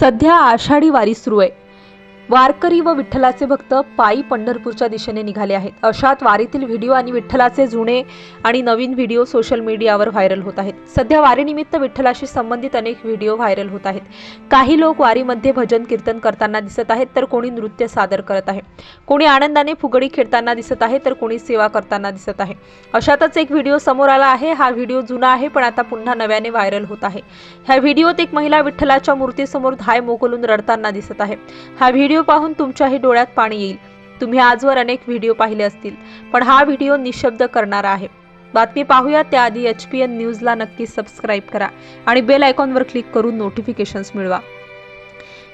सध्या आषाढी वारी सुरू आहे. वारकरी व विठ्ठलाचे भक्त पायी पंढरपूरच्या दिशेने निघाले आहेत. अशात वारीतील व्हिडिओ आणि विठ्ठलाचे जुने आणि नवीन व्हिडिओ सोशल मीडियावर व्हायरल होत आहेत. सध्या वारीनिमित्त विठ्ठलाशी संबंधित अनेक व्हिडिओ व्हायरल होत आहेत. काही लोक वारीमध्ये भजन कीर्तन करताना दिसत आहेत तर कोणी नृत्य सादर करत आहे. कोणी आनंदाने फुगडी खेळताना दिसत आहे तर कोणी सेवा करताना दिसत आहे. अशातच एक व्हिडिओ समोर आला आहे. हा व्हिडिओ जुना आहे पण आता पुन्हा नव्याने व्हायरल होत आहे. ह्या व्हिडिओत एक महिला विठ्ठलाच्या मूर्तीसमोर धाय मोकलून रडताना दिसत आहे. हा व्हिडिओ पाहून तुमच्याही डोळ्यात पाणी येईल. तुम्ही आजवर अनेक व्हिडिओ पाहिले असतील पण हा व्हिडिओ निशब्द करणारा आहे. बातमी पाहूया त्याआधी एच पी एन न्यूजला नक्की सबस्क्राईब करा आणि बेल आयकॉनवर क्लिक करून नोटिफिकेशन्स मिळवा.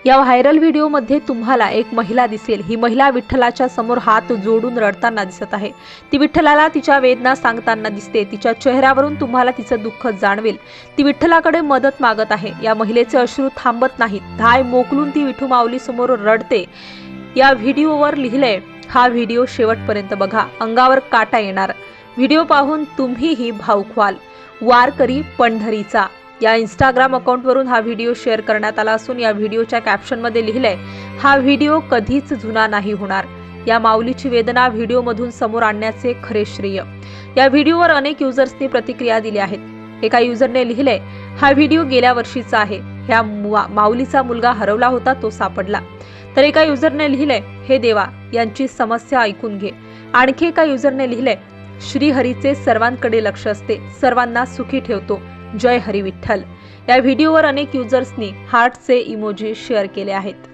या व्हायरल व्हिडिओमध्ये तुम्हाला एक महिला दिसेल. ही महिला विठ्ठलाच्या समोर हात जोडून रडताना दिसत आहे. ती विठ्ठलाला तिच्या वेदना सांगताना दिसते. तिच्या चेहऱ्यावरून तुम्हाला तिचं दुःख जाणवेल. ती विठ्ठलाकडे मदत मागत आहे. या महिलेचे अश्रू थांबत नाहीत. धाय मोकलून ती विठू माऊली समोर रडते. या व्हिडिओवर लिहिलंय हा व्हिडिओ शेवटपर्यंत बघा. अंगावर काटा येणार. व्हिडिओ पाहून तुम्हीही भाऊक व्हाल वारकरी पंढरीचा. या इंस्टाग्राम अकाउंटवरून हा व्हिडिओ शेअर करण्यात आला असून या व्हिडिओच्या कॅप्शनमध्ये लिहिलंय हा व्हिडिओ कधीच जुना नाही होणार. या माऊलीची वेदना व्हिडिओमधून समोर आणण्याचे खरे श्रेय. या व्हिडिओवर अनेक युजर्सनी प्रतिक्रिया दिल्या आहेत. एका युजरने लिहिलंय हा व्हिडिओ गेल्या वर्षीचा आहे. ह्या माऊलीचा मुलगा हरवला होता तो सापडला. तर एका युजरने लिहिलंय हे देवा यांची समस्या ऐकून घे. आणखी एका युजरने लिहिलंय श्रीहरीचे सर्वांकडे लक्ष असते सर्वांना सुखी ठेवतो. जय हरी विठ्ठल. या व्हिडिओवर अनेक युजर्सनी हार्टचे इमोजी शेअर केले आहेत.